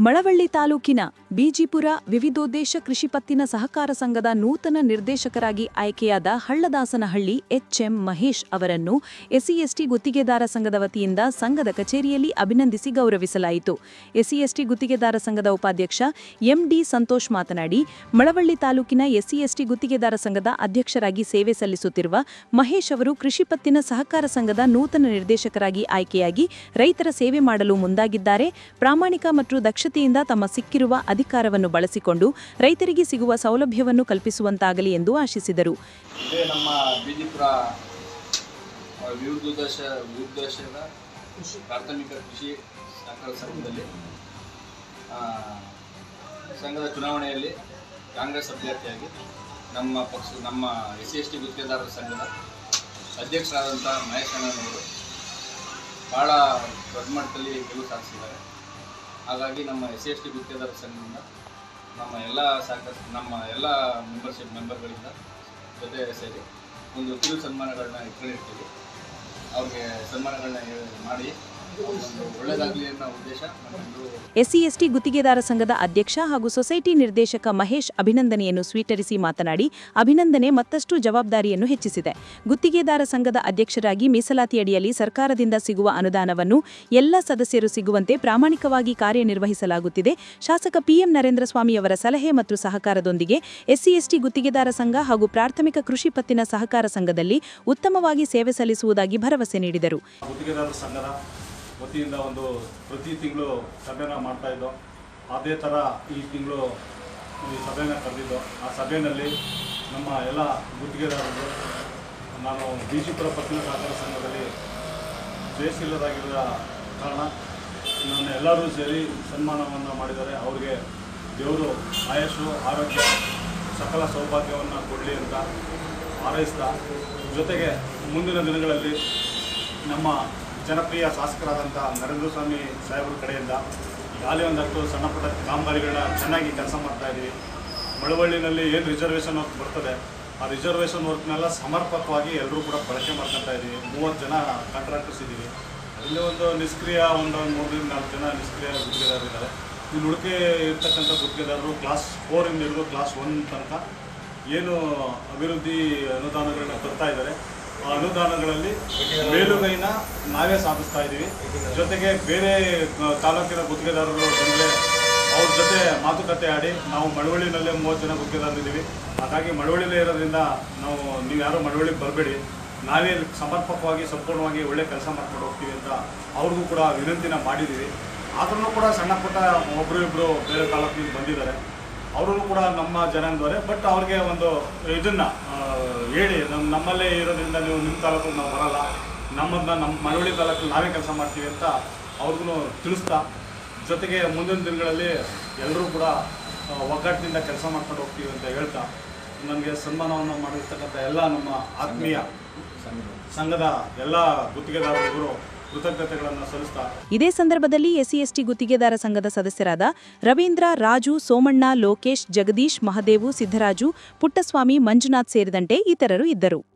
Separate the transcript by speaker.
Speaker 1: ಮಳವಳ್ಳಿ ತಾಲೂಕಿನ ಬಿಜಿಪುರ ವಿವಿಧೋದ್ದೇಶ ಕೃಷಿ ಪತ್ತಿನ ಸಹಕಾರ ಸಂಘದ ನೂತನ ನಿರ್ದೇಶಕರಾಗಿ ಆಯ್ಕೆಯಾದ ಹಳ್ಳದಾಸನಹಳ್ಳಿ ಎಚ್ಎಂ ಮಹೇಶ್ ಅವರನ್ನು ಎಸ್ಸಿಎಸ್ಟಿ ಗುತ್ತಿಗೆದಾರ ಸಂಘದ ವತಿಯಿಂದ ಸಂಘದ ಕಚೇರಿಯಲ್ಲಿ ಅಭಿನಂದಿಸಿ ಗೌರವಿಸಲಾಯಿತು. ಎಸ್ಸಿಎಸ್ಟಿ ಗುತ್ತಿಗೆದಾರ ಸಂಘದ ಉಪಾಧ್ಯಕ್ಷ ಎಂಡಿ ಸಂತೋಷ್ ಮಾತನಾಡಿ, ಮಳವಳ್ಳಿ ತಾಲೂಕಿನ ಎಸ್ಸಿಎಸ್ಟಿ ಗುತ್ತಿಗೆದಾರ ಸಂಘದ ಅಧ್ಯಕ್ಷರಾಗಿ ಸೇವೆ ಸಲ್ಲಿಸುತ್ತಿರುವ ಮಹೇಶ್ ಅವರು ಕೃಷಿ ಪತ್ತಿನ ಸಹಕಾರ ಸಂಘದ ನೂತನ ನಿರ್ದೇಶಕರಾಗಿ ಆಯ್ಕೆಯಾಗಿ ರೈತರ ಸೇವೆ ಮಾಡಲು ಮುಂದಾಗಿದ್ದಾರೆ. ಪ್ರಾಮಾಣಿಕ ಮತ್ತು ದಕ್ಷತೆಯಿಂದ ತಮ್ಮ ಸಿಕ್ಕಿರುವ ಅಧಿಕಾರವನ್ನು ಬಳಸಿಕೊಂಡು ರೈತರಿಗೆ ಸಿಗುವ ಸೌಲಭ್ಯವನ್ನು ಕಲ್ಪಿಸುವಂತಾಗಲಿ ಎಂದು ಆಶಿಸಿದರು.
Speaker 2: ಪ್ರಾಥಮಿಕ ಸಂಘದ ಚುನಾವಣೆಯಲ್ಲಿ ಕಾಂಗ್ರೆಸ್ ಅಭ್ಯರ್ಥಿಯಾಗಿ ನಮ್ಮ ಪಕ್ಷ, ನಮ್ಮ ಎಸ್ ಸಿ ಎಸ್ ಟಿ ಗುತ್ತಿಗೆದಾರರ ಸಂಘದ ಅಧ್ಯಕ್ಷರಾದಂಥ ಮಹೇಶ್ ಅಣ್ಣನವರು ಭಾಳ ದೊಡ್ಡ ಮಟ್ಟದಲ್ಲಿ ಗೆಲುವು ಸಾಧಿಸಿದ್ದಾರೆ. ಹಾಗಾಗಿ ನಮ್ಮ ಎಸ್ ಸಿ ಎಸ್ ಟಿ ಗುತ್ತಿಗೆದಾರರ ಸಂಘದಿಂದ ನಮ್ಮ ಎಲ್ಲ ಸಹಕಾರ ನಮ್ಮ ಎಲ್ಲ ಮೆಂಬರ್ಶಿಪ್ ಮೆಂಬರ್ಗಳಿಂದ ಜೊತೆ ಸೇರಿ ಒಂದು ಕಿರು ಸನ್ಮಾನಗಳನ್ನ ಇಟ್ಕೊಂಡಿರ್ತೀವಿ. ಅವ್ರಿಗೆ ಸನ್ಮಾನಗಳನ್ನ ಮಾಡಿ ಒಂದು ಎಸ್ಟಿ ಅನ್ನೋ ಉದ್ದೇಶ.
Speaker 1: ಎಸ್ಸಿಎಸ್ಟಿ ಗುತ್ತಿಗೆದಾರ ಸಂಘದ ಅಧ್ಯಕ್ಷ ಹಾಗೂ ಸೊಸೈಟಿ ನಿರ್ದೇಶಕ ಮಹೇಶ್ ಅಭಿನಂದನೆಯನ್ನು ಸ್ವೀಕರಿಸಿ ಮಾತನಾಡಿ ಅಭಿನಂದನೆ ಮತ್ತಷ್ಟು ಜವಾಬ್ದಾರಿಯನ್ನು ಹೆಚ್ಚಿಸಿದೆ. ಗುತ್ತಿಗೆದಾರ ಸಂಘದ ಅಧ್ಯಕ್ಷರಾಗಿ ಮೀಸಲಾತಿ ಅಡಿಯಲ್ಲಿ ಸರ್ಕಾರದಿಂದ ಸಿಗುವ ಅನುದಾನವನ್ನು ಎಲ್ಲ ಸದಸ್ಯರು ಸಿಗುವಂತೆ ಪ್ರಾಮಾಣಿಕವಾಗಿ ಕಾರ್ಯನಿರ್ವಹಿಸಲಾಗುತ್ತಿದೆ. ಶಾಸಕ ಪಿಎಂ ನರೇಂದ್ರ ಸ್ವಾಮಿಯವರ ಸಲಹೆ ಮತ್ತು ಸಹಕಾರದೊಂದಿಗೆ ಎಸ್ಸಿಎಸ್ಟಿ ಗುತ್ತಿಗೆದಾರ ಸಂಘ ಹಾಗೂ ಪ್ರಾಥಮಿಕ ಕೃಷಿ ಪತ್ತಿನ ಸಹಕಾರ ಸಂಘದಲ್ಲಿ ಉತ್ತಮವಾಗಿ ಸೇವೆ ಸಲ್ಲಿಸುವುದಾಗಿ ಭರವಸೆ ನೀಡಿದರು.
Speaker 3: ವತಿಯಿಂದ ಒಂದು ಪ್ರತಿ ತಿಂಗಳು ಸಭೆನ ಮಾಡ್ತಾ ಇದ್ದೋ, ಅದೇ ಥರ ಈ ತಿಂಗಳು ಈ ಸಭೆನ ಕರೆದಿದ್ದು, ಆ ಸಭೆಯಲ್ಲಿ ನಮ್ಮ ಎಲ್ಲ ಗುತ್ತಿಗೆದಾರರು, ನಾನು ಬಿಜಿಪುರ ಪತ್ತಿನ ಸಹಕಾರ ಸಂಘದಲ್ಲಿ ಜಯಶೀಲರಾಗಿರುವ ಕಾರಣ ನನ್ನ ಎಲ್ಲರೂ ಸೇರಿ ಸನ್ಮಾನವನ್ನು ಮಾಡಿದ್ದಾರೆ. ಅವರಿಗೆ ದೇವರು ಆಯಸ್ಸು, ಆರೋಗ್ಯ, ಸಕಲ ಸೌಭಾಗ್ಯವನ್ನು ಕೊಡಲಿ ಅಂತ ಹಾರೈಸ್ತಾ, ಜೊತೆಗೆ ಮುಂದಿನ ದಿನಗಳಲ್ಲಿ ನಮ್ಮ ಜನಪ್ರಿಯ ಶಾಸಕರಾದಂಥ ನರೇಂದ್ರ ಸ್ವಾಮಿ ಸಾಹೇಬರ ಕಡೆಯಿಂದ ಈಗಾಗಲೇ ಒಂದಷ್ಟು ಸಣ್ಣ ಪುಟ್ಟ ಕಾಮಗಾರಿಗಳನ್ನ ಚೆನ್ನಾಗಿ ಕೆಲಸ ಮಾಡ್ತಾ ಇದ್ದೀವಿ. ಮಳವಳ್ಳಿನಲ್ಲಿ ಏನು ರಿಸರ್ವೇಷನ್ ವರ್ಕ್ ಬರ್ತದೆ, ಆ ರಿಸರ್ವೇಷನ್ ವರ್ಕ್ನೆಲ್ಲ ಸಮರ್ಪಕವಾಗಿ ಎಲ್ಲರೂ ಕೂಡ ಬಳಕೆ ಮಾಡ್ಕೊತಾ ಇದ್ದೀವಿ. ಮೂವತ್ತು ಜನ ಕಾಂಟ್ರಾಕ್ಟರ್ಸ್ ಇದ್ದೀವಿ. ಅದರಲ್ಲಿ ಒಂದು ನಿಷ್ಕ್ರಿಯ ಒಂದು ಮೂರರಿಂದ ನಾಲ್ಕು ಜನ ನಿಷ್ಕ್ರಿಯ ಗುತ್ತಿಗೆದಾರರಿದ್ದಾರೆ ಇಲ್ಲಿ ಉಳಿಕೆ ಇರ್ತಕ್ಕಂಥ ಗುತ್ತಿಗೆದಾರರು ಕ್ಲಾಸ್ ಫೋರಿಂದ ಹಿಡಿದು ಕ್ಲಾಸ್ ಒನ್ ತನಕ ಏನು ಅಭಿವೃದ್ಧಿ ಅನುದಾನಗಳನ್ನ ತರ್ತಾ ಇದ್ದಾರೆ. ಅನುದಾನಗಳಲ್ಲಿ ಮೇಲುಗೈನ ನಾವೇ ಸಾಧಿಸ್ತಾ ಇದ್ದೀವಿ ಜೊತೆಗೆ ಬೇರೆ ತಾಲೂಕಿನ ಗುತ್ತಿಗೆದಾರರು ಬಂದರೆ ಅವ್ರ ಜೊತೆ ಮಾತುಕತೆ ಆಡಿ ನಾವು ಮಳವಳ್ಳಿನಲ್ಲೇ ಮೂವತ್ತು ಜನ ಗುತ್ತಿಗೆದಾರರಿದ್ದೀವಿ. ಹಾಗಾಗಿ ಮಳವಳ್ಳಿಲೇ ಇರೋದ್ರಿಂದ ನಾವು, ನೀವು ಯಾರು ಮಳವಳ್ಳಿಗೆ ಬರಬೇಡಿ. ನಾವೇ ಸಮರ್ಪಕವಾಗಿ, ಸಂಪೂರ್ಣವಾಗಿ ಒಳ್ಳೆ ಕೆಲಸ ಮಾಡ್ಕೊಂಡು ಹೋಗ್ತೀವಿ ಅಂತ ಅವ್ರಿಗೂ ಕೂಡ ವಿನಂತಿನ ಮಾಡಿದ್ದೀವಿ. ಆದ್ರೂ ಕೂಡ ಸಣ್ಣ ಪುಟ್ಟ ಒಬ್ಬರು ಇಬ್ಬರು ಬೇರೆ ತಾಲೂಕಿನಿಂದ ಬಂದಿದ್ದಾರೆ. ಅವರು ಕೂಡ ನಮ್ಮ ಜನಾಂಗದವರೇ ಬಟ್ ಅವ್ರಿಗೆ ಒಂದು ಇದನ್ನ ಹೇಳಿ ನಮ್ಮ ನಮ್ಮಲ್ಲೇ ಇರೋದ್ರಿಂದ ನೀವು ನಿಮ್ಮ ತಾಲೂಕು ನಾವು ಬರಲ್ಲ ನಮ್ಮದನ್ನ ನಮ್ಮ ಮಳವಳ್ಳಿ ತಾಲೂಕು ನಾವೇ ಕೆಲಸ ಮಾಡ್ತೀವಿ ಅಂತ ಅವ್ರಿಗೂ ತಿಳಿಸ್ತಾ ಜೊತೆಗೆ ಮುಂದಿನ ದಿನಗಳಲ್ಲಿ ಎಲ್ಲರೂ ಕೂಡ ಒಗ್ಗಟ್ಟಿನಿಂದ ಕೆಲಸ ಮಾಡ್ಕೊಂಡು ಹೋಗ್ತೀವಿ ಅಂತ ಹೇಳ್ತಾ ನನಗೆ ಸನ್ಮಾನವನ್ನು ಮಾಡಿರ್ತಕ್ಕಂಥ ಎಲ್ಲ ನಮ್ಮ ಆತ್ಮೀಯ ಸಂಘದ. ಎಲ್ಲ ಗುತ್ತಿಗೆದಾರರಿಗೂ ಕೃತಜ್ಞತೆಗಳನ್ನು ಸಲ್ಲಿಸ್ತಾ
Speaker 1: ಇದೇ ಸಂದರ್ಭದಲ್ಲಿ ಎಸ್ಸಿಎಸ್ಟಿ ಗುತ್ತಿಗೆದಾರ ಸಂಘದ ಸದಸ್ಯರಾದ ರವೀಂದ್ರ, ರಾಜು, ಸೋಮಣ್ಣ, ಲೋಕೇಶ್, ಜಗದೀಶ್, ಮಹದೇವು, ಸಿದ್ದರಾಜು, ಪುಟ್ಟಸ್ವಾಮಿ, ಮಂಜುನಾಥ್ ಸೇರಿದಂತೆ ಇತರರು ಇದ್ದರು.